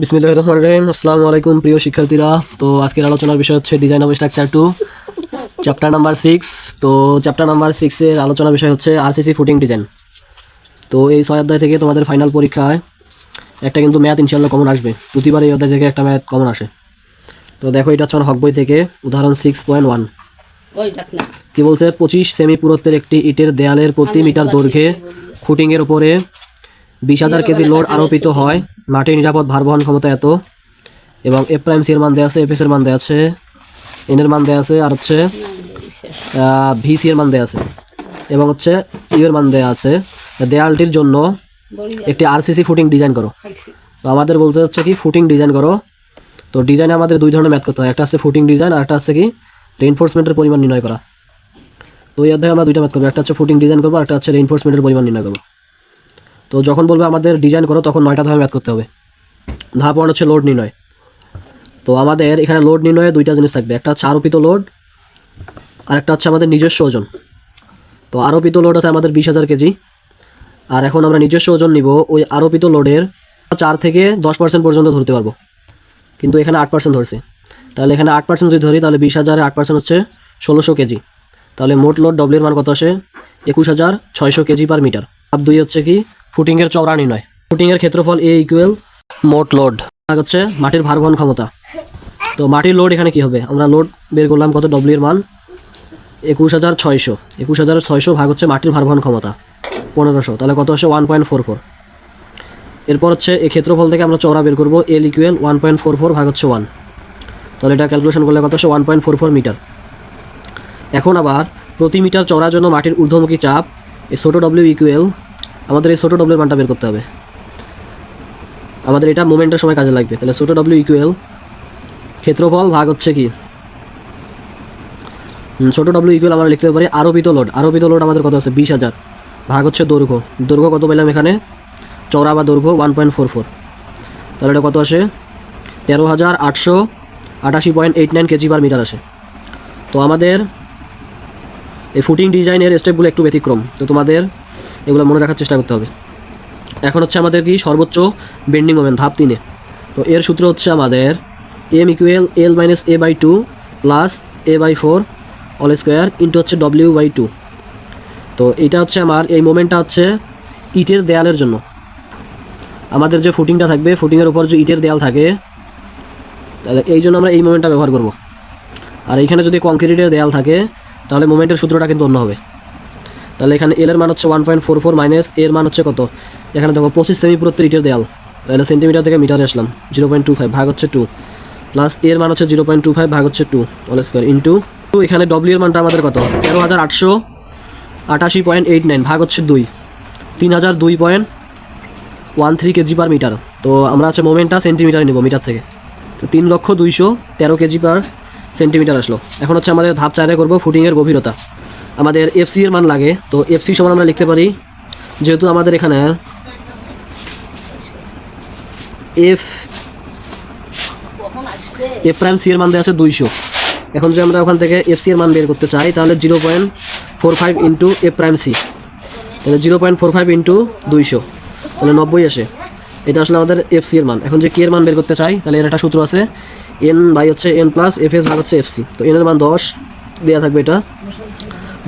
বিসমিল্লাহ রহমান রহিম। আসসালামু আলাইকুম প্রিয় শিক্ষার্থীরা। তো আজকের আলোচনার বিষয় হচ্ছে design of structure two chapter number six তো চ্যাপ্টার নাম্বার সিক্সের আলোচনার বিষয় হচ্ছে আরসিসি ফুটিং ডিজাইন তো এই ছয় অধ্যায় থেকে তোমাদের ফাইনাল পরীক্ষায় একটা কিন্তু ম্যাথ ইনশাল্লাহ কমন আসবে। প্রতিবার এই অধ্যায় থেকে একটা ম্যাথ কমন আসে। তো দেখো এটা হচ্ছে হক বই থেকে উদাহরণ সিক্স পয়েন্ট ওয়ান কি বলছে? পঁচিশ সেমি পুরত্বের একটি ইটের দেয়ালের প্রতি মিটার দৈর্ঘ্যে ফুটিংয়ের উপরে বিশ হাজার কেজি লোড আরোপিত হয়। মাটির নিরাপদ ভার বহন ক্ষমতা এত। এবং এফ প্রাইম সি এর মান দেওয়া আছে এফ এস এর মান দেওয়া আছে, এন এর মান দেওয়া আছে, আর হচ্ছে ভি সি এর মান দেওয়া আছে। এবং হচ্ছে, ইউ এর মান দেওয়া আছে দেয়ালটির জন্য একটি আরসিসি ফুটিং ডিজাইন করো। তো আমাদের বলতে হচ্ছে কি, ফুটিং ডিজাইন করো। তো ডিজাইনে আমাদের দুই ধরনের ম্যাথ করতে হয়। একটা হচ্ছে ফুটিং ডিজাইন, আর একটা হচ্ছে কি রেইনফোর্সমেন্টের পরিমাণ নির্ণয় করা। তো এই অধ্যায়ে আমরা দুইটা ম্যাথ করব। একটা হচ্ছে ফুটিং ডিজাইন করব, আর একটা হচ্ছে রেইনফোর্সমেন্টের পরিমাণ নির্ণয় করব। তো যখন বলবে আমাদের ডিজাইন করো, তখন নয়টা ধাপে ম্যাথ করতে হবে। ধাপ ওয়ান হচ্ছে লোড নির্ণয়। তো আমাদের এখানে লোড নির্ণয়ে দুইটা জিনিস থাকবে, একটা হচ্ছে আরোপিত লোড আর একটা হচ্ছে আমাদের নিজস্ব ওজন। তো আরোপিত লোড আছে আমাদের বিশ হাজার কেজি, আর এখন আমরা নিজস্ব ওজন নিব, ওই আরোপিত লোডের চার থেকে দশ পার্সেন্ট পর্যন্ত ধরতে পারব। কিন্তু এখানে আট পার্সেন্ট ধরছে। তাহলে এখানে আট পার্সেন্ট যদি ধরি, তাহলে বিশ হাজারে আট পার্সেন্ট হচ্ছে ষোলোশো কেজি। তাহলে মোট লোড ডব্লিউর মান কত আসে? একুশ হাজার ছয়শো কেজি পার মিটার আর দুই হচ্ছে কি? ফুটিংয়ের চওড়া নির্ণয় ফুটিংয়ের ক্ষেত্রফল এ ইকুয়াল মোট লোড হচ্ছে মাটির ভার বহন ক্ষমতা। তো মাটির লোড এখানে কি হবে? আমরা লোড বের করলাম কত? ডব্লিউ এর মান একুশ হাজার ছয়শো। একুশ হাজার ছয়শো ভাগ হচ্ছে মাটির ভার বহন ক্ষমতা, পনেরোশো। তাহলে কত আসে? One point four four. এরপর হচ্ছে এই ক্ষেত্রফল থেকে আমরা চওড়া বের করব। L equal one point four four ভাগ হচ্ছে ওয়ান তাহলে এটা ক্যালকুলেশন করলে কত আসে? One point four four metre. এখন আবার প্রতি মিটার চড়ার জন্য মাটির ঊর্ধ্বমুখী চাপ, এই ছোটো ডব্লিউ ইকুয়াল আমাদের এই ছোটো ডব্লিউর মানটা বের করতে হবে। আমাদের এটা মোমেন্টের সময় কাজে লাগবে। তাহলে ছোটো ডব্লিউ ইকুয়াল ক্ষেত্রফল ভাগ হচ্ছে কি? ছোটো ডব্লিউ ইকুয়াল আমরা লিখতে পারি আরোপিত লোড আরোপিত লোড আমাদের কত আছে? বিশ হাজার। ভাগ হচ্ছে দৈর্ঘ্য। দৈর্ঘ্য কত পেলাম এখানে? চওড়া বা দৈর্ঘ্য ওয়ান পয়েন্ট ফোর ফোর তাহলে এটা কত আসে? তেরো হাজার আটশো আটাশি point eight nine kg per metre আসে। তো আমাদের এই ফুটিং ডিজাইনের স্টেপগুলো একটু ব্যতিক্রম। তো তোমাদের এগুলো মনে রাখার চেষ্টা করতে হবে। এখন হচ্ছে আমাদের কি সর্বোচ্চ বেন্ডিং মোমেন্ট ধাপ তিনে। তো এর সূত্র হচ্ছে আমাদের M equal L minus A by two plus A by four whole square into হচ্ছে ডব্লিউ বাই টু তো এইটা হচ্ছে আমার, এই মোমেন্টটা হচ্ছে ইটের দেয়ালের জন্য। আমাদের যে ফুটিংটা থাকবে ফুটিংয়ের উপর যে ইটের দেয়াল থাকে, তাহলে এই জন্য আমরা এই মোমেন্টটা ব্যবহার করব। আর এইখানে যদি কংক্রিটের দেয়াল থাকে, তাহলে মোমেন্টের সূত্রটা কিন্তু অন্য হবে। তাহলে এখানে এল এর মান হচ্ছে one point four four minus এর মান হচ্ছে কত? এখানে দেখো পঁচিশ সেমি পুরত্বের ইটের দেয়াল। তাহলে সেন্টিমিটার থেকে মিটারে আসলাম। জিরো পয়েন্ট টু ফাইভ ভাগ হচ্ছে টু প্লাস এর মান হচ্ছে জিরো পয়েন্ট টু ফাইভ ভাগ হচ্ছে two whole square into two এখানে ডব্লিউ এর মানটা আমাদের কত? তেরো হাজার আটশো আটাশি পয়েন্ট এইট নাইন ভাগ হচ্ছে দুই। তিন হাজার দুই point one three kg per metre তো আমরা আছে মোমেন্টটা সেন্টিমিটারে নেব মিটার থেকে। তো তিন লক্ষ দুইশো তেরো কেজি পার সেন্টিমিটার আসলো। এখন হচ্ছে আমাদের ধাপ চারে করব ফুটিংয়ের গভীরতা। আমাদের এফসি এর মান লাগে। তো এফসি সমান আমরা লিখতে পারি, যেহেতু আমাদের এখানে এফ এফ প্রাইম সি এর মান দেওয়া আছে দুইশো। এখন যদি আমরা ওখান থেকে এফ সি এর মান বের করতে চাই, তাহলে zero point four five into F prime C তাহলে zero point four five into দুইশো। তাহলে নব্বই আসে। এটা আসলে আমাদের এফ সি এর মান। এখন যে কি এর মান বের করতে চাই, তাহলে এর একটা সূত্র আছে এন বাই হচ্ছে এন প্লাস এফ এস ভাগ হচ্ছে এফ সি তো এন এর মান দশ দেওয়া থাকবে এটা।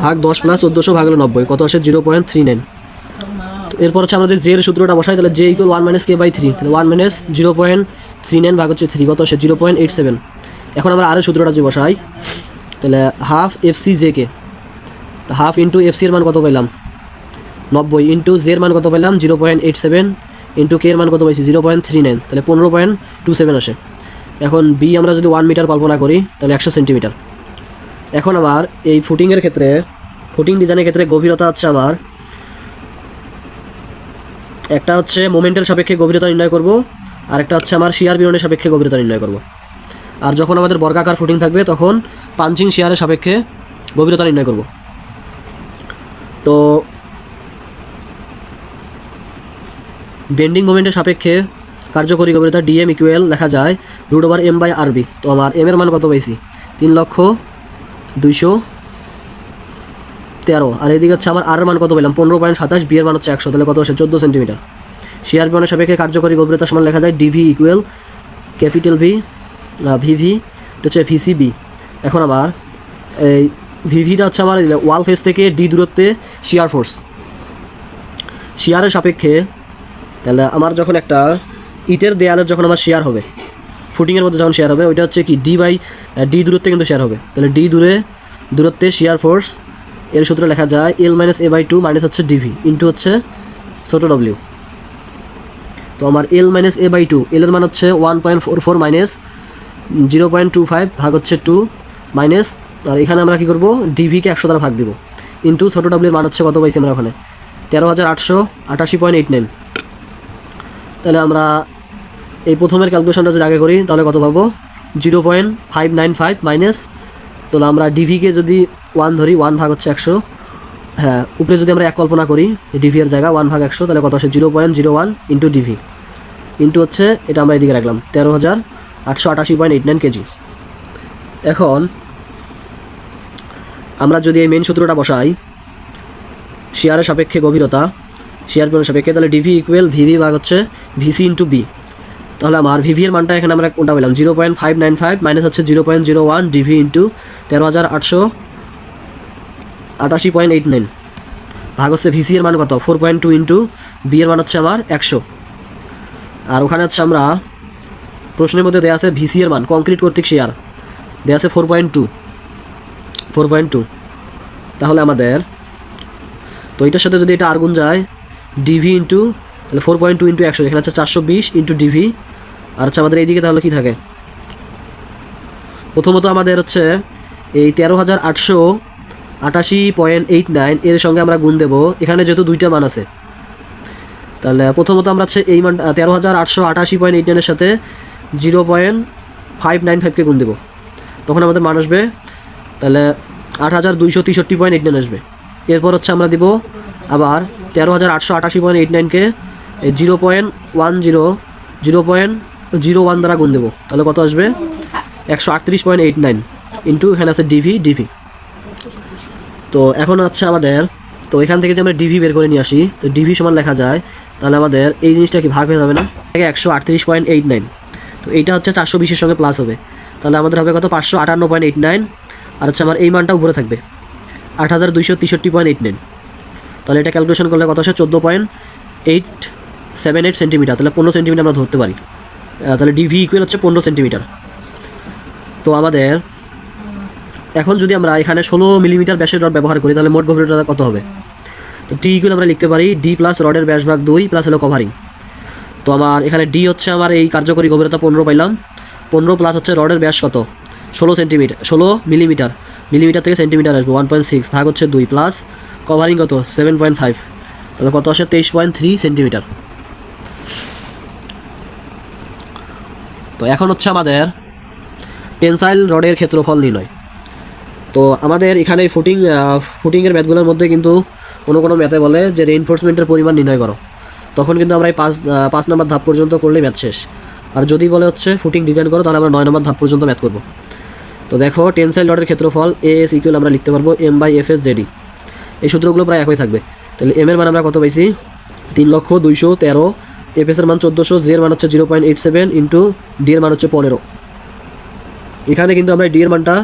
ভাগ দশ প্লাস চোদ্দোশো ভাগ হলো নব্বই। কত আসে? Zero point three nine. এরপর হচ্ছে আমাদের জে এর সূত্রটা বসাই, তাহলে J equal one minus K by three তাহলে one minus zero point three nine ভাগ হচ্ছে থ্রি কত আসে? জিরো পয়েন্ট এইট সেভেন এখন আমরা আরও সূত্রটা যে বসাই, তাহলে half F C J K half into F সির মান কত পেলাম নব্বই। ইন্টু জের মান কত পেলাম zero point eight seven into K এর মান কত পাইছি? জিরো পয়েন্ট থ্রি নাইন তাহলে পনেরো পয়েন্ট টু সেভেন আসে। এখন বি আমরা যদি ওয়ান মিটার কল্পনা করি, তাহলে একশো সেন্টিমিটার এখন আবার এই ফুটিংয়ের ক্ষেত্রে, ফুটিং ডিজাইনের ক্ষেত্রে গভীরতা হচ্ছে আমার একটা হচ্ছে মোমেন্টের সাপেক্ষে গভীরতা নির্ণয় করব আর একটা হচ্ছে আমার শিয়ার বিরণের সাপেক্ষে গভীরতা নির্ণয় করব। আর যখন আমাদের বর্গাকার ফুটিং থাকবে, তখন পাঞ্চিং শিয়ারের সাপেক্ষে গভীরতা নির্ণয় করব। তো, বেন্ডিং মোমেন্টের সাপেক্ষে কার্যকরী গভীরতা ডিএম ইকুয়েল লেখা যায় রুট ওভার এম বাই আরবি তো আমার এম এর মান কত পাইছি? তিন লক্ষ দুইশো তেরো। আর এদিকে হচ্ছে আমার আর মান কত পেলাম? পনেরো পয়েন্ট সাতাশ বি এর মান হচ্ছে একশো। তাহলে কত হচ্ছে? চোদ্দ সেন্টিমিটার। শেয়ার বনের সাপেক্ষে কার্যকরী গভীরতা সমান লেখা যায় DV equal capital V VV এটা হচ্ছে ভিসিবি এখন আমার এই ভিভিটা হচ্ছে আমার ওয়াল ফেস থেকে ডি দূরত্বে শিয়ার ফোর্স শিয়ারের সাপেক্ষে তাহলে আমার যখন একটা ইটের দেয়ালের যখন আমার শেয়ার হবে ফুটিংয়ের মধ্যে যখন শেয়ার হবে, ওইটা হচ্ছে কি ডি বাই ডি দূরত্বে কিন্তু শেয়ার হবে। তাহলে ডি দূরে, দূরত্বে শেয়ার ফোর্স এর সূত্রে লেখা যায় L minus A by two minus হচ্ছে ডিভি ইন্টু হচ্ছে ছোটো ডব্লিউ তো আমার L minus A by two L এর মান হচ্ছে one point four four minus zero point two five ভাগ হচ্ছে টু মাইনাস আর এখানে আমরা কী করব? ডিভিকে একশো দ্বারা ভাগ দিব। ইন্টু ছোটো ডাব্লিউর মান হচ্ছে কত পাইছি আমরা ওখানে? তেরো হাজার আটশো আটাশি পয়েন্ট এইট নাইন তাহলে আমরা এই প্রথমের ক্যালকুলেশনটা যদি আগে করি, তাহলে কত পাবো? Zero point five nine five minus তাহলে আমরা ডিভিকে যদি ওয়ান ধরি ওয়ান ভাগ হচ্ছে একশো। হ্যাঁ উপরে যদি আমরা এক কল্পনা করি ডিভি এর জায়গা ওয়ান ভাগ একশো, তাহলে কত আসে? Zero point zero one into DV into হচ্ছে, এটা আমরা এদিকে রাখলাম, তেরো হাজার আটশো আটাশি পয়েন্ট এইট নাইন কেজি। এখন, আমরা যদি এই মেন সূত্রটা বসাই শেয়ারের সাপেক্ষে গভীরতা শেয়ার সাপেক্ষে, তাহলে ডিভি ইকুয়াল ভিভি ভাগ হচ্ছে ভিসি ইন্টু বি তাহলে আমার ভিভি এর মানটা এখানে আমরা কোনটা পেলাম? Zero point five nine five minus হচ্ছে zero point zero one DV into তেরো হাজার আটশো আটাশি পয়েন্ট এইট নাইন ভাগ হচ্ছে ভিসি এর মান কত? Four point two into B এর মান হচ্ছে আমার একশো। আর ওখানে হচ্ছে আমরা প্রশ্নের মধ্যে দেওয়া আছে ভিসি এর মান কংক্রিট কর্তৃক শেয়ার দেওয়া আছে four point two four point two তাহলে আমাদের, তো এটার সাথে যদি এটা আর্গুন যায় ডিভি ইন্টু তাহলে ফোর পয়েন্ট টু ইন্টু একশো। এখানে হচ্ছে চারশো বিশ ইন্টু ডিভি আর হচ্ছে আমাদের এইদিকে তাহলে কি থাকে? প্রথমত আমাদের হচ্ছে এই তেরো হাজার আটশো আটাশি পয়েন্ট এইট নাইন এর সঙ্গে আমরা গুণ দেবো। এখানে যেহেতু দুইটা মান আছে। তাহলে প্রথমত আমরা হচ্ছে এই মান তেরো হাজার আটশো আটাশি পয়েন্ট এইট নাইনের সাথে জিরো পয়েন্ট ফাইভ নাইন ফাইভকে গুণ দেবো। তখন আমাদের মান আসবে, তাহলে আট হাজার দুইশো তেষট্টি পয়েন্ট এইট নাইন আসবে। এরপর হচ্ছে আমরা দিব আবার তেরো হাজার আটশো আটাশি point eight নাইনকে zero point one zero zero point zero one দ্বারা গুণ দেবো। তাহলে কত আসবে? একশো আটত্রিশ পয়েন্ট এইট নাইন ইন্টু এখানে আছে ডিভি ডিভি তো এখন হচ্ছে আমাদের, তো এখান থেকে যে আমরা ডিভি বের করে নিয়ে আসি, তো ডিভি সমান লেখা যায়, তাহলে আমাদের এই জিনিসটা কি ভাগ হয়ে যাবে না? একশো আটত্রিশ পয়েন্ট এইট নাইন। তো এইটা হচ্ছে চারশো বিশের সঙ্গে প্লাস হবে। তাহলে আমাদের হবে কত? পাঁচশো আটান্ন পয়েন্ট এইট নাইন। আর হচ্ছে আমার এই মানটা উপরে থাকবে। আট হাজার দুইশো তেষট্টি পয়েন্ট এইট নাইন। তাহলে এটা ক্যালকুলেশন করলে কত আসে? চোদ্দ point eight seven eight centimetre. তাহলে পনেরো সেন্টিমিটার আমরা ধরতে পারি। তাহলে ডিভি ইকুয়াল হচ্ছে পনেরো সেন্টিমিটার তো আমাদের, এখন যদি আমরা এখানে ষোলো মিলিমিটার ব্যাসের রড ব্যবহার করি, তাহলে মোট গভীরতা কত হবে? তো টি ইকুয়াল আমরা লিখতে পারি ডি প্লাস রডের ব্যাস ভাগ দুই প্লাস হলো কভারিং তো আমার এখানে ডি হচ্ছে আমার এই কার্যকরী গভীরতা পনেরো পাইলাম। পনেরো প্লাস হচ্ছে রডের ব্যাস কত? ষোলো সেন্টিমিটার ষোলো মিলিমিটার মিলিমিটার থেকে সেন্টিমিটার আসবে ওয়ান পয়েন্ট সিক্স ভাগ হচ্ছে দুই প্লাস কভারিং কত? সেভেন পয়েন্ট ফাইভ তাহলে কত আসে? তেইশ পয়েন্ট থ্রি সেন্টিমিটার তো এখন হচ্ছে আমাদের টেনসাইল রডের ক্ষেত্রফল নির্ণয়। তো আমাদের এখানে ফুটিং ফুটিংয়ের ম্যাথগুলোর মধ্যে কিন্তু কোনো কোনো ম্যাথে বলে যে রেইনফোর্সমেন্টের পরিমাণ নির্ণয় করো। তখন কিন্তু আমরা এই পাঁচ পাঁচ নম্বর ধাপ পর্যন্ত করলে ম্যাথ শেষ। আর যদি বলে হচ্ছে ফুটিং ডিজাইন করো, তাহলে আমরা নয় নম্বর ধাপ পর্যন্ত ম্যাথ করব। তো দেখো, টেনসাইল রডের ক্ষেত্রফল এ এস ইকুয়াল আমরা লিখতে পারব M by F S JD এই সূত্রগুলো প্রায় একই থাকবে। তাহলে এম এর মান আমরা কত পাইছি? তিন লক্ষ দুইশো তেরো এফ এস এর মান চোদ্দোশো জি এর মান হচ্ছে zero point eight seven into D এর মান হচ্ছে পনেরো। এখানে কিন্তু আমরা ডি এর মানটা,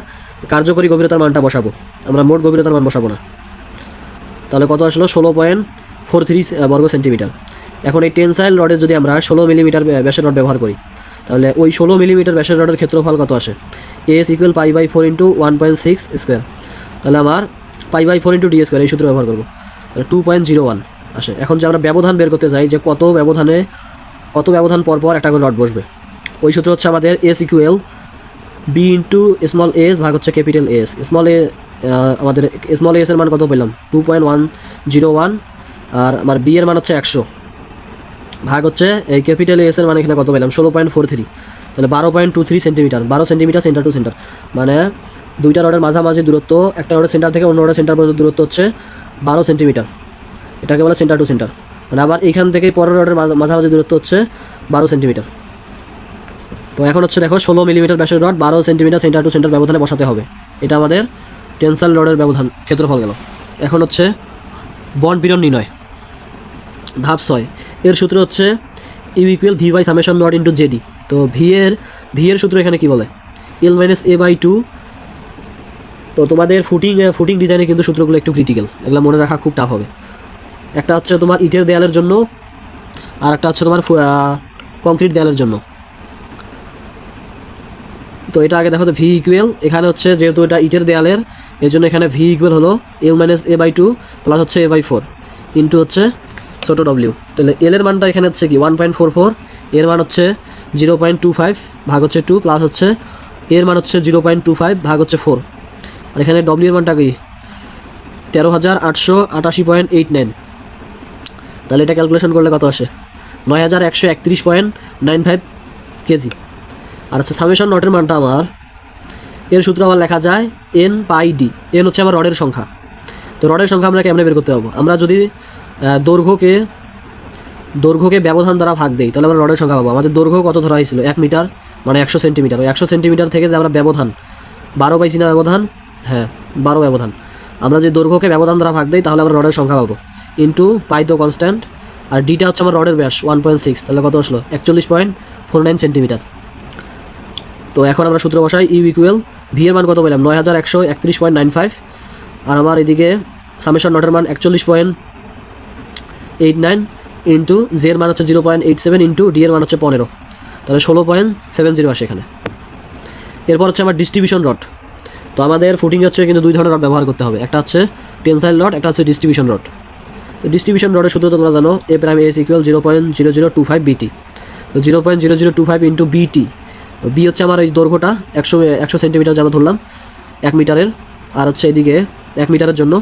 কার্যকরী গভীরতার মানটা বসাবো। আমরা মোট গভীরতার মান বসাবো না। তাহলে কত আসলো? ষোলো পয়েন্ট ফোর থ্রি বর্গ সেন্টিমিটার। এখন এই টেনসাইল রডের যদি আমরা ষোলো মিলিমিটার ব্যাসের রড ব্যবহার করি, তাহলে ওই ষোলো মিলিমিটার ব্যাসের রডের ক্ষেত্রফল কত আসে? S equal pi by four into one point six square তাহলে আমার pi by four into D square এই সূত্র ব্যবহার করব। তাহলে টু পয়েন্ট জিরো ওয়ান আসে। এখন যে আমরা ব্যবধান বের করতে যাই যে কত ব্যবধানে, কত ব্যবধান পর পর একটা করে রড বসবে। ওই সূত্র হচ্ছে আমাদের S equal B into small S ভাগ হচ্ছে ক্যাপিটাল এস স্মল এ আমাদের স্মল এস এর মান কত পেলাম? Two point one zero one আর আমার বি এর মান হচ্ছে একশো। ভাগ হচ্ছে এই ক্যাপিটাল এস এর মানে এখানে কত পেলাম? ষোলো পয়েন্ট ফোর থ্রি তাহলে বারো পয়েন্ট টু থ্রি সেন্টিমিটার বারো সেন্টিমিটার সেন্টার টু সেন্টার মানে দুইটা রডের মাঝামাঝি দূরত্ব, একটা রডের সেন্টার থেকে অন্য রডের সেন্টার পর্যন্ত দূরত্ব হচ্ছে বারো সেন্টিমিটার এটাকে বলে সেন্টার টু সেন্টার মানে আবার এইখান থেকে পরের রডের মাঝা- মাঝামাঝি দূরত্ব হচ্ছে বারো সেন্টিমিটার তো এখন হচ্ছে দেখো ষোলো মিলিমিটার ব্যাসের রড বারো সেন্টিমিটার সেন্টার টু সেন্টার ব্যবধানে বসাতে হবে। এটা আমাদের টেনসাল রডের ব্যবধান, ক্ষেত্রফল গেল। এখন হচ্ছে বন্ড বিরন নির্ণয়। ধাপ ছয়। এর সূত্র হচ্ছে U equal V by summation naught into JD তো ভি এর ভি এর সূত্র এখানে কি বলে? L minus A by two তো তোমাদের ফুটিং ফুটিং ডিজাইনে কিন্তু সূত্রগুলো একটু ক্রিটিক্যাল এগুলো মনে রাখা খুব টাফ হবে। একটা হচ্ছে তোমার ইটের দেয়ালের জন্য, আর একটা হচ্ছে তোমার কংক্রিট দেয়ালের জন্য। তো এটা আগে দেখো তো ভি ইকুয়েল এখানে হচ্ছে যেহেতু এটা ইটের দেয়ালের, এর জন্য এখানে ভি ইকুয়েল হলো L minus A by two plus হচ্ছে এ বাই ফোর ইন্টু হচ্ছে ছোটো ডব্লিউ তাহলে এলের মানটা এখানে হচ্ছে কি ওয়ান পয়েন্ট ফোর ফোর এর মান হচ্ছে জিরো পয়েন্ট টু ফাইভ ভাগ হচ্ছে টু প্লাস হচ্ছে, এর মান হচ্ছে জিরো পয়েন্ট টু ফাইভ ভাগ হচ্ছে ফোর আর এখানে ডব্লিউ এর মানটা কি, তেরো হাজার আটশো আটাশি পয়েন্ট এইট নাইন তাহলে এটা ক্যালকুলেশন করলে কত আসে? নয় হাজার একশো একত্রিশ পয়েন্ট নাইন ফাইভ কেজি আর হচ্ছে সামেশন নটের মানটা আমার, এর সূত্র আবার লেখা যায় এন পাই ডি এন হচ্ছে আমার রডের সংখ্যা। তো রডের সংখ্যা আমরা কেমনে বের করতে পারব? আমরা যদি দৈর্ঘ্যকে দৈর্ঘ্যকে ব্যবধান দ্বারা ভাগ দেই, তাহলে আমরা রডের সংখ্যা পাবো। আমাদের দৈর্ঘ্য কত ধরা হয়েছিল? এক মিটার মানে একশো সেন্টিমিটার। ওই একশো সেন্টিমিটার থেকে যে আমরা ব্যবধান, বারো পাইছি ব্যবধান? হ্যাঁ বারো ব্যবধান। আমরা যদি দৈর্ঘ্যকে ব্যবধান দ্বারা ভাগ দিই, তাহলে আমরা রডের সংখ্যা পাবো। ইন্টু পাই তো কনস্ট্যান্ট আর ডিটা হচ্ছে আমার রডের ব্যাস ওয়ান পয়েন্ট সিক্স তাহলে কত আসলো? একচল্লিশ পয়েন্ট ফোর নাইন সেন্টিমিটার তো এখন আমরা সূত্র বসাই ইউ ইকুয়েল ভি এর মান কত পেলাম? নয় হাজার একশো একত্রিশ পয়েন্ট নাইন ফাইভ আর আমার এদিকে সামেশন নটের মান একচল্লিশ point eight nine into J এর মান হচ্ছে zero point eight seven into D এর মান হচ্ছে পনেরো, তাহলে ষোলো পয়েন্ট সেভেন জিরো আসে এখানে। এরপর হচ্ছে আমার ডিস্ট্রিবিউশন রড তো আমাদের ফুটিং হচ্ছে কিন্তু দুই ধরনের রড ব্যবহার করতে হবে, একটা হচ্ছে টেনসাইল রড একটা হচ্ছে ডিস্ট্রিবিউশন রড তো ডিস্ট্রিবিউশন রডের সূত্র তোমরা জানো A prime S equal zero point zero zero two five BT তো zero point zero zero two five into BT B হচ্ছে আমার এই দৈর্ঘ্যটা, একশো একশো সেন্টিমিটার যেন ধরলাম, এক মিটারের। আর হচ্ছে এদিকে এক মিটারের জন্য।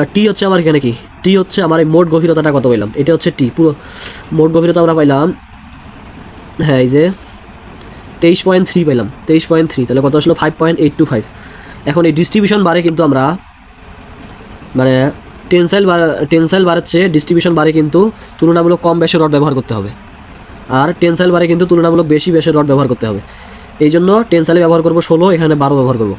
আর টি হচ্ছে আমার এখানে কি? টি হচ্ছে আমার এই মোট গভীরতাটা কত পাইলাম? এটা হচ্ছে টি পুরো মোট গভীরতা আমরা পাইলাম হ্যাঁ এই যে তেইশ পয়েন্ট থ্রি পাইলাম, তেইশ পয়েন্ট থ্রি তাহলে কত আসলো? Five point eight two five এখন এই ডিস্ট্রিবিউশন বারে কিন্তু আমরা মানে টেনসাইল বার, টেনসাইল চেয়ে ডিস্ট্রিবিউশন বারে কিন্তু তুলনামূলক কম বেশি রড ব্যবহার করতে হবে। আর টেনসাইল বারে কিন্তু তুলনামূলক বেশি বেশি রড ব্যবহার করতে হবে। এই জন্য টেনসাইলে ব্যবহার করব ষোলো, এখানে বারো ব্যবহার করব।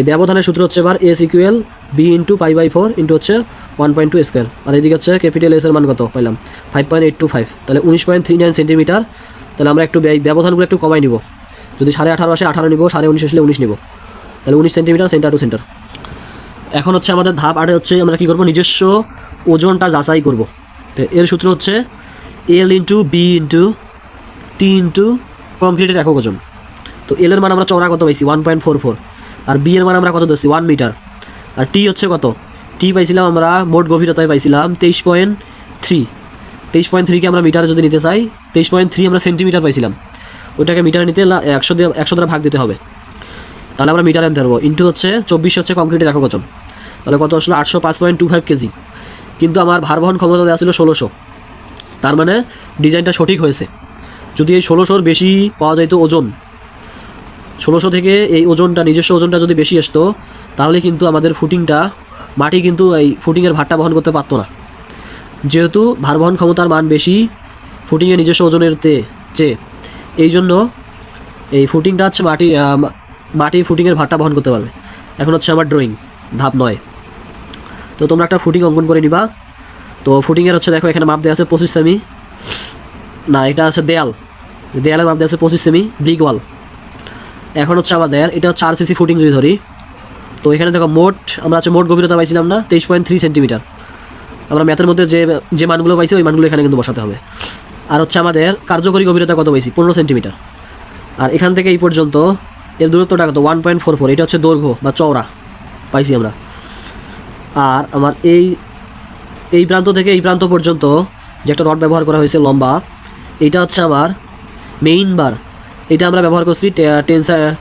এই ব্যবধানের সূত্র হচ্ছে এবার S equal B into pi by four into হচ্ছে ওয়ান পয়েন্ট টু স্কোয়ার আর এদিকে হচ্ছে ক্যাপিটাল এস এর মান কত? পাইলাম five point eight two five তাহলে উনিশ পয়েন্ট থ্রি নাইন সেন্টিমিটার তাহলে আমরা একটু ব্যবধানগুলো একটু কমাই নিব। যদি সাড়ে আঠারো আসে আঠারো নিব, সাড়ে উনিশ আসলে উনিশ নিব। তাহলে উনিশ সেন্টিমিটার সেন্টার টু সেন্টার এখন হচ্ছে আমাদের ধাপ আটে হচ্ছে আমরা কী করব? নিজস্ব ওজনটা যাচাই করব। তো এর সূত্র হচ্ছে L into B into T into কংক্রিটের একক ওজন। তো এল এর মান আমরা চওড়া কত পাইছি? ওয়ান পয়েন্ট ফোর ফোর আর বি এর মান আমরা কত ধরছি? ওয়ান মিটার আর টি হচ্ছে কত? টি পাইছিলাম আমরা মোট গভীরতায় পাইছিলাম তেইশ পয়েন্ট থ্রি তেইশ পয়েন্ট থ্রিকে আমরা মিটারে যদি নিতে চাই, তেইশ পয়েন্ট থ্রি আমরা সেন্টিমিটার পাইছিলাম। ওইটাকে মিটারে নিতে একশো দিয়ে একশো দ্বারা ভাগ দিতে হবে। তাহলে আমরা মিটার আনতে পারব ইন্টু হচ্ছে চব্বিশ হচ্ছে কংক্রিটের একক ওজন। তাহলে কত আসলো? আটশো পাঁচ পয়েন্ট টু ফাইভ কেজি। কিন্তু আমার ভার ভারবহন ক্ষমতা দেওয়া ছিল ষোলোশো। তার মানে ডিজাইনটা সঠিক হয়েছে। যদি এই ষোলোশোর বেশি পাওয়া যাইতো ওজন, ষোলোশো থেকে এই ওজনটা, নিজস্ব ওজনটা যদি বেশি আসতো, তাহলে কিন্তু আমাদের ফুটিংটা, মাটি কিন্তু এই ফুটিংয়ের ভারটা বহন করতে পারতো না। যেহেতু ভারবহন ক্ষমতার মান বেশি ফুটিংয়ের নিজস্ব ওজনের তে, চেয়ে, এই জন্য এই ফুটিংটা হচ্ছে মাটি মাটি ফুটিংয়ের ভারটা বহন করতে পারবে। এখন হচ্ছে আমার ড্রয়িং ধাপ নয়। তো তোমরা একটা ফুটিং অঙ্কন করে নিবা। তো ফুটিংয়ের হচ্ছে দেখো, এখানে মাপ দেওয়া আছে পঁচিশ সেমি না, এটা আছে দেয়াল। দেয়ালের মাপ দেওয়া আছে পঁচিশ সেমি ব্রিক ওয়াল এখন হচ্ছে আমাদের এটা হচ্ছে আর সিসি ফুটিং যদি ধরি। তো এখানে দেখো, মোট, আমরা হচ্ছে মোট গভীরতা পাইছিলাম না, তেইশ পয়েন্ট থ্রি সেন্টিমিটার আমরা ম্যাথের মধ্যে যে যে মানগুলো পাইছি, ওই মানগুলো এখানে কিন্তু বসাতে হবে। আর হচ্ছে আমাদের কার্যকরী গভীরতা কত পাইছি? পনেরো সেন্টিমিটার আর এখান থেকে এই পর্যন্ত এর দূরত্বটা কত? ওয়ান পয়েন্ট ফোর ফোর এটা হচ্ছে দৈর্ঘ্য বা চওড়া পাইছি আমরা। আর আমার এই এই প্রান্ত থেকে এই প্রান্ত পর্যন্ত যে একটা রড ব্যবহার করা হয়েছে লম্বা এটা হচ্ছে আমার মেইন বার এটা আমরা ব্যবহার করছি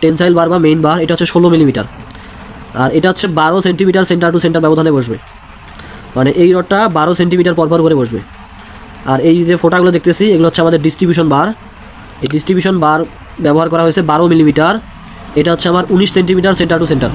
টেনসাইল বার বা মেইন বার এটা হচ্ছে ষোলো মিলিমিটার আর এটা হচ্ছে বারো সেন্টিমিটার সেন্টার টু সেন্টার ব্যবধানে বসবে। মানে এই রডটা বারো সেন্টিমিটার পরপর করে বসবে। আর এই যে ফোটাগুলো দেখতেছি, এগুলো হচ্ছে আমাদের ডিস্ট্রিবিউশন বার এই ডিস্ট্রিবিউশন বার ব্যবহার করা হয়েছে বারো মিলিমিটার এটা হচ্ছে আমার উনিশ সেন্টিমিটার সেন্টার টু সেন্টার